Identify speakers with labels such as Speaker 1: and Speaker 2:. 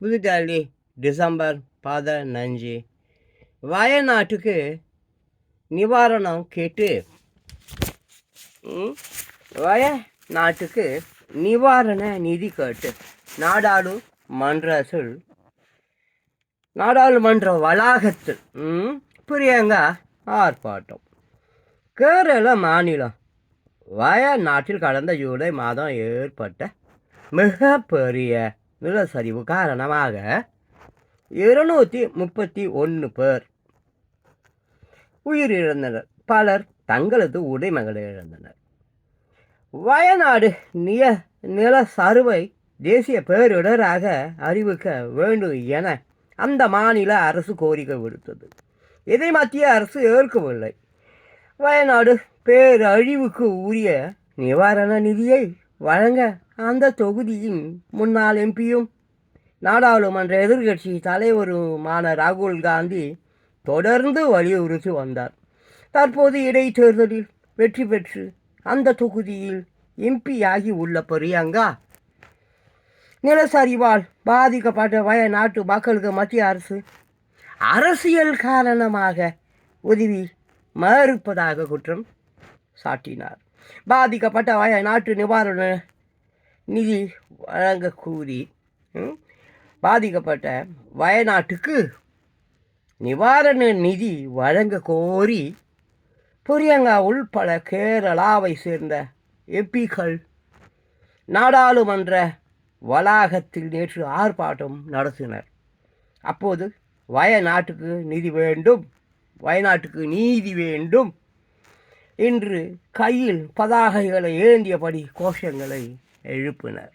Speaker 1: புதுடெல்லி December பதினஞ்சு. வயநாட்டுக்கு நிவாரணம் கேட்டு வயநாட்டுக்கு நிவாரண நிதி கேட்டு நாடாளுமன்றத்தில் நாடாளுமன்ற வளாகத்தில் பிரியங்கா ஆர்ப்பாட்டம். கேரள மாநிலம் வயநாட்டில் கடந்த ஜூலை மாதம் ஏற்பட்ட மிகப்பெரிய நிலச்சரிவு காரணமாக இருநூற்றி முப்பத்தி ஒன்று பேர் உயிரிழந்தனர். பலர் தங்களது உடைமைகளை இழந்தனர். வயநாடு நிய நில சருவை தேசிய பேரிடராக அறிவிக்க வேண்டும் என அந்த மாநில அரசு கோரிக்கை விடுத்தது. இதை மத்திய அரசு ஏற்கவில்லை. வயநாடு பேரழிவுக்கு உரிய நிவாரண நிதியை வழங்க அந்த தொகுதியின் முன்னாள் எம்பியும் நாடாளுமன்ற எதிர்க்கட்சி தலைவருமான ராகுல் காந்தி தொடர்ந்து வலியுறுத்தி வந்தார். தற்போது இடைத்தேர்தலில் வெற்றி பெற்று அந்த தொகுதியில் எம்பியாகி உள்ள பிரியங்கா நிலச்சரிவால் பாதிக்கப்பட்ட வயநாட்டு மக்களுக்கு மத்திய அரசு அரசியல் காரணமாக உதவி மறுப்பதாக குற்றம் சாட்டினார். பாதிக்கப்பட்ட வயநாட்டு நிவாரண நிதி வழங்க கூறி பாதிக்கப்பட்ட வயநாட்டுக்கு நிவாரண நிதி வழங்க கோரி பிரியங்கா உள்பட கேரளாவை சேர்ந்த எம்பிக்கள் நாடாளுமன்ற வளாகத்தில் நேற்று ஆர்ப்பாட்டம் நடத்தினர். அப்போது வயநாட்டுக்கு நிதி வேண்டும் வயநாட்டுக்கு நீதி வேண்டும் இன்று கையில் பதாகைகளை ஏந்தியபடி கோஷங்களை எழுப்பினர்.